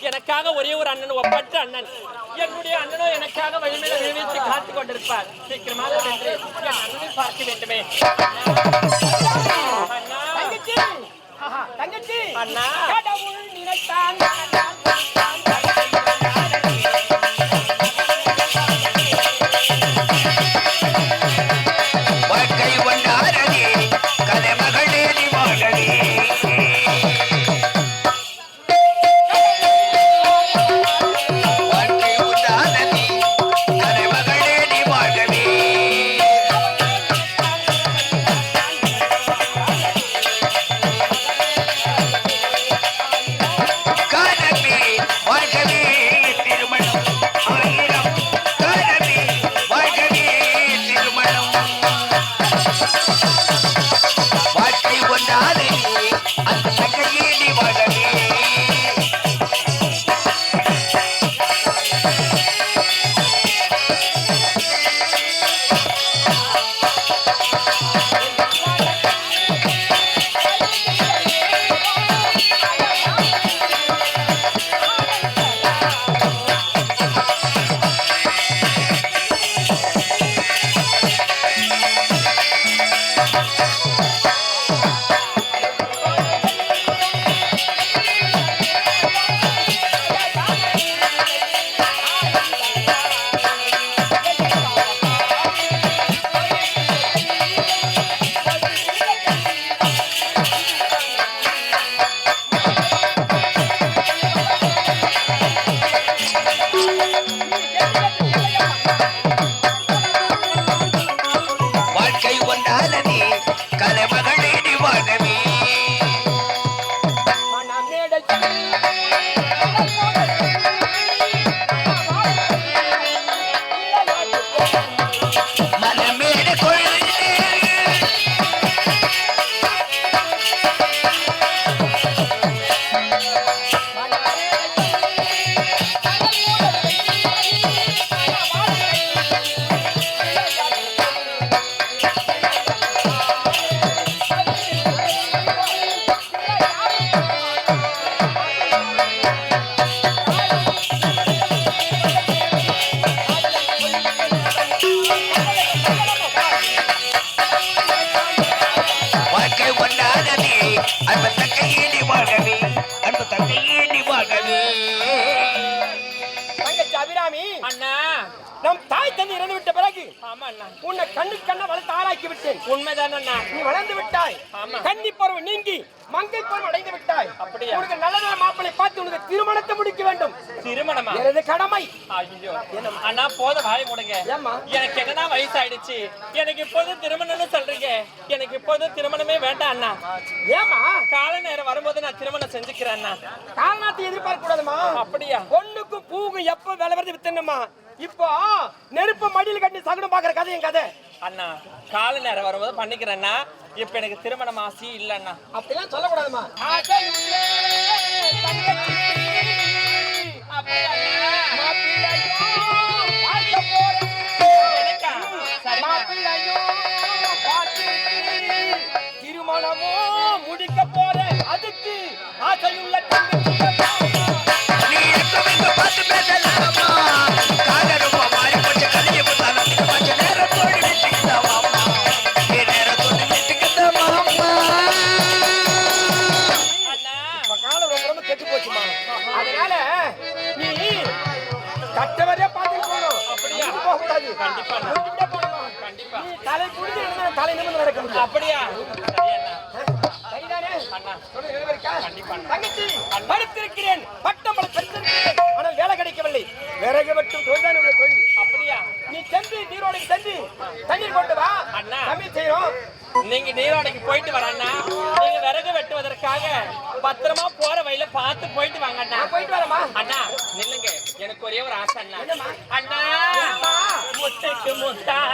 எனக்காக ஒரே ஒரு அண்ணன் ஒப்பற்ற அண்ணன். என்னுடைய அண்ணனோ எனக்காக வழிமையில நினைவித்து காத்துக் கொண்டிருப்பார். சீக்கிரமாக வென்று என் அண்ணனை பார்க்க வேண்டுமே. தங்கச்சி! தங்கச்சி! அண்ணா. நினைத்தான். Música உன்னை கண்ணு கண்ண வளர்த்து ஆளாக்கி விட்டேன். உண்மைதான் அண்ணா நீ வளர்ந்து விட்டாய். கன்னி பருவம் நீங்கி மங்கை பருவம் அடைந்து விட்டாய். அப்படியா? உனக்கு நல்ல நல்ல மாப்பிளை பார்த்து உனக்கு திருமணத்தை முடிக்க வேண்டும். திருமணமா? எனது கடமை. அண்ணா போத வாய் ஏம்மா? எனக்கு என்னன்னா வயசாயிடுச்சு? எனக்கு இப்போது திருமணம்னு சொல்றீங்க. எனக்கு இப்போது திருமணமே வேண்டாம் அண்ணா. ஏமா கால நேரம் வரும்போது நான் திருமணம் செஞ்சுக்கிறேன் அண்ணா. காரணத்தை எதிர்பார்க்க கூடாதுமா அப்படியா? பொண்ணுக்கும் பூவும் எப்ப விலை வருது வித்தணுமா இப்போ நெருப்பு மடியில் கட்டி சகுனம் பாக்குற கதை என் கதை. அண்ணா கால நேரம் வரும்போது பண்ணிக்கிறேன்னா இப்ப எனக்கு திருமணம் ஆசி இல்ல அண்ணா. அப்படிலாம் சொல்லக்கூடாதுமா. கெட்டு போச்சுமா அதனால நீ கட்டவரே பார்த்துட்டு போகணும். அப்படியா? போக கூடாது கண்டிப்பா. தலை இருந்தா தலை நிமிர்ந்து நடக்க முடியும் அப்படியா? படித்திருக்கிறேன். பட்டம் பல படித்திருக்கிறேன் ஆனால் வேலை கிடைக்கவில்லை. விறகு வெட்டும் தொழில்தான் தொழில். அப்படியா? நீ சென்று நீரோடைக்கு சென்று தண்ணீர் கொண்டு வா. அண்ணா. சமையல் செய்யணும். நீங்க நீரோடைக்கு போயிட்டு வர அண்ணா. நீங்க விறகு வெட்டுவதற்காக பத்திரமா போற வழியில பார்த்து போயிட்டு வாங்க அண்ணா. போயிட்டு வரேம்மா. அண்ணா நில்லுங்க. எனக்கு ஒரே ஒரு ஆசை அண்ணா? அண்ணா? முட்டைக்கு முட்டாக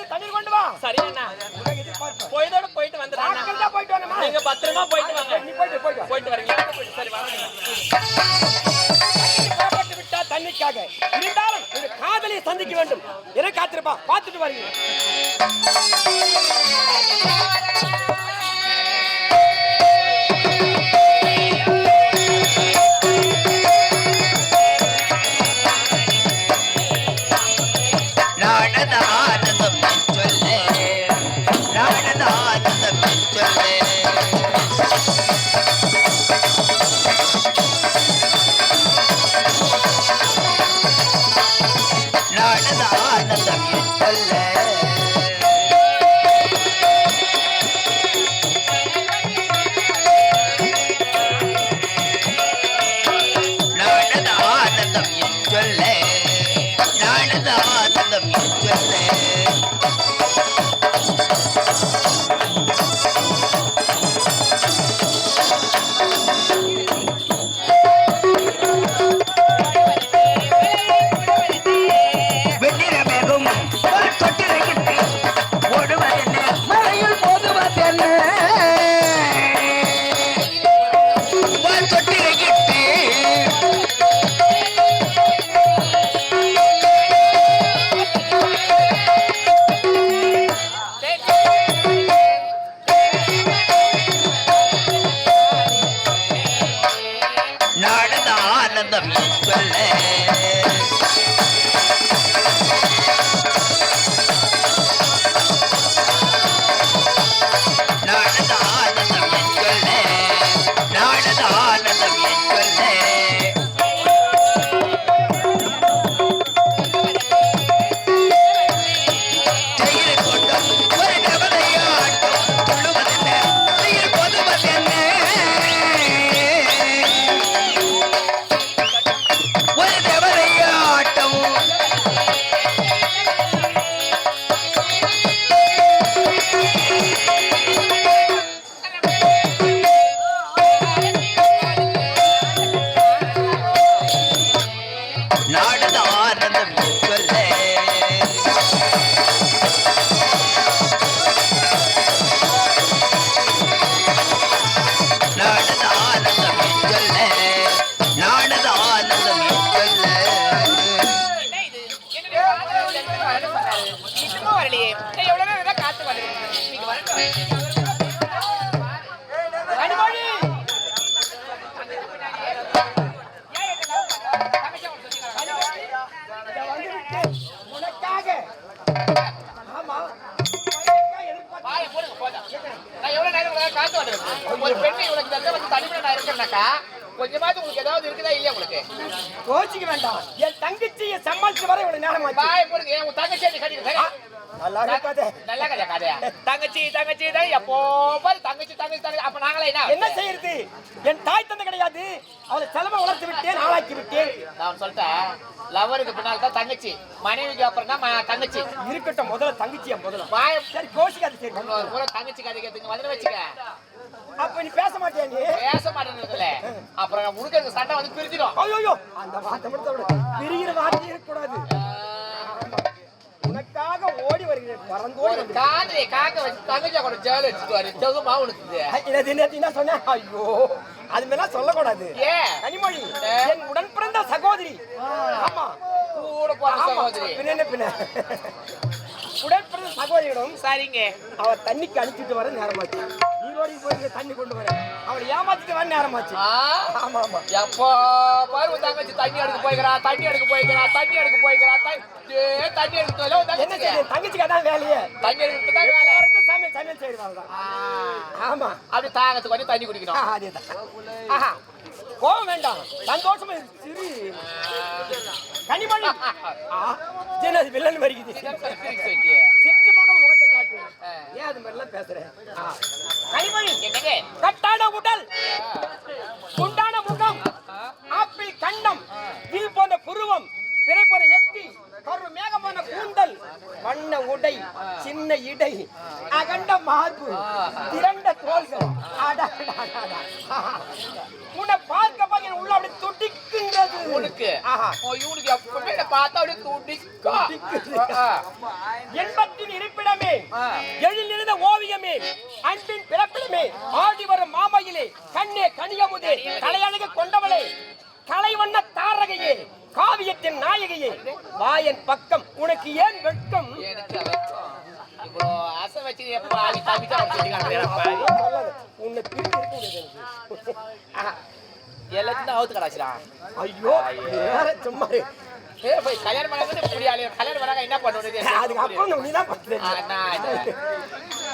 சென்று தண்ணீர் கொண்டு வா. சரி அண்ணா. போயதோட போயிட்டு வந்துடுறேன் போயிட்டு வரணுமா நீங்க பத்திரமா போயிட்டு வாங்க. நீ போயிட்டு போயிட்டு. போயிட்டு வரீங்க சரி வரேன் விட்டா தண்ணிக்காக. இருந்தாலும் இந்த காதலி கணவனை சந்திக்க வேண்டும். என காத்திருப்பா. பார்த்துட்டு வரீங்க. ஒரு பெண்ணை இவ்வளவு தந்த வந்து தனிமையில நான் இருக்கேன்னாக்கா, கொஞ்சமாவது உங்களுக்கு ஏதாவது இருக்குதா இல்லையா உங்களுக்கு? கோச்சிக்க வேண்டாம். என் தங்கச்சியை சமாளிச்சு வர இவ்வளவு நேரம் வாயை போடுங்க உன் தங்கச்சி கட்டிட்டு நல்லா இருக்காதே நல்லா கதையா கதையா தங்கச்சி தங்கச்சி. தான் எப்போ பாரு தங்கச்சி தங்கச்சி தங்கச்சி. அப்ப நாங்களே என்ன? என்ன செய்யறது? என் தாய் தந்தை கிடையாது. அவளை செலவை வளர்த்து விட்டேன் ஆளாக்கி விட்டேன். நான் சொல்லிட்டேன். லவருக்கு பின்னால் தான் தங்கச்சி. மனைவிக்கு அப்புறம் தான் தங்கச்சி. இருக்கட்டும் முதல்ல தங்கச்சியா முதல்ல. வாய சரி கோஷிக்காது சரி. தங்கச்சி கதை கேட்டுங்க. வந்து வச்சுக்க. அப்ப நீ பேச மாட்டியா நீ? பேச மாட்டேன்றதுல. அப்புறம் உடுக்கிறது சண்டை வந்து பிரிஞ்சிடும். ஐயோ அந்த வார்த்தை மட்டும் பிரிகிற வார்த்தை இருக்கக்கூடாது. ஓடி வருகிறேன். பறந்தோடி காதலை காக்க வச்சு தங்கச்சியா கூட ஜெயில வச்சுட்டு வர ஜெகமா உனக்கு. சொன்னேன் ஐயோ அது மாதிரிலாம் சொல்லக்கூடாது. ஏன் கனிமொழி. என் உடன் பிறந்த சகோதரி. ஆமா. கூட போற ஆமா. சகோதரி. பின்ன என்ன பின்ன? உடன் பிறந்த சகோதரியிடம் சரிங்க. அவ தண்ணிக்கு அனுப்பிட்டு வர நேரமாச்சு நீரோடி போய் தண்ணி கொண்டு வர அவளை ஏமாத்திட்டு வர நேரமாச்சு? ஆமா ஆமா. எப்போ பாரு தங்கச்சி தண்ணி எடுக்க போய்க்கிறா தண்ணி எடுக்க போய்க்கிறா தண்ணி எடுக்க போய்க்கிறா தண்ணி எடுக்க என்ன செய்யுது தங்கச்சிக்கு அதான் வேலையே. தண்ணி எடுக்க தான் வேலை. சமையல் சமையல் செய்யறாங்க ஆ. ஆமா. அப்படி தாகத்துக்கு வந்து தண்ணி குடிக்கணும். ஆஹா, அதேதான். ஆஹா. கோவம் வேண்டாம். சந்தோஷமா. சிரி. கனிமணி என்னது வில்லன் வருகிறது. முகம் முகத்தை காட்டு. ஏன் அது மாதிரிலாம் பேசுறேன் மார்பு திரண்ட தோள்கள். உன்னை பார்க்க பார்க்க உள்ள அப்படி துடிக்கின்றது. உனக்கு. இவனுக்கு எப்பவுமே பார்த்தா அப்படியே துடிக்கும் இன்பத்தின் இருப்பிடமே ஆ. எழிலிருந்த ஓவியமே அன்பின் பிறப்பிடமே ஆடி வரும் மாமையிலே கண்ணே கனியமுதே கலையழகு கொண்டவளே கலை வண்ண தாரகையே காவியத்தின் நாயகியே வாயன் பக்கம் உனக்கு ஏன் உன்னை பிரிக்க. எல்லாத்தையும் அவுத்து கடாச்சுடா ஐயோ வேற சும்மா. ஏ போய் கல்யாணம் பண்ணாங்க முடியாது கல்யாணம் பண்ணாங்க என்ன பண்ணுறது அதுக்கு அப்புறம் நீ தான் பண்றது